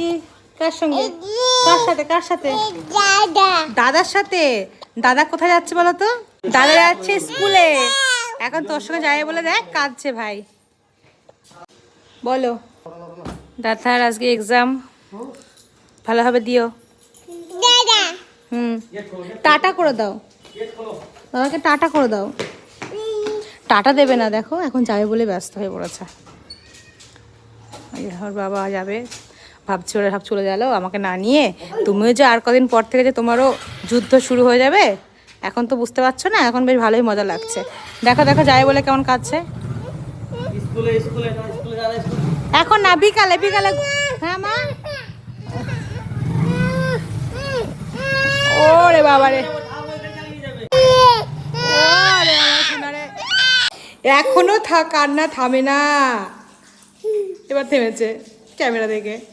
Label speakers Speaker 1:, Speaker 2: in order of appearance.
Speaker 1: কি? কার সঙ্গে? কার সাথে? কার সাথে?
Speaker 2: দাদা।
Speaker 1: দাদার সাথে? দাদা কোথায় যাচ্ছে বলো তো? দাদা যাচ্ছে স্কুলে। এখন তোর সঙ্গে যাই বলে দেখ কাঁদছে ভাই। বলো। দাদার আজকে এক্সাম ভালোভাবে দিও। হুম। টাটা করে দাও। দাদাকে টাটা করে দাও। টাটা দেবে না দেখো এখন যাবে বলে ব্যস্ত হয়ে পড়েছে। ওর বাবা যাবে। ভাবছি ওরা সব চলে গেলো আমাকে না নিয়ে। তুমিও যে আর কদিন পর থেকে যে তোমারও যুদ্ধ শুরু হয়ে যাবে এখন তো বুঝতে পারছ না এখন বেশ ভালোই মজা লাগছে। দেখো দেখো যায় বলে কেমন কাঁদছে। এখন না বিকালে বিকালে। হ্যাঁ মা। ওরে বাবা রে। এখনও কান্না থামে না। এবার থেমেছে ক্যামেরা দেখে।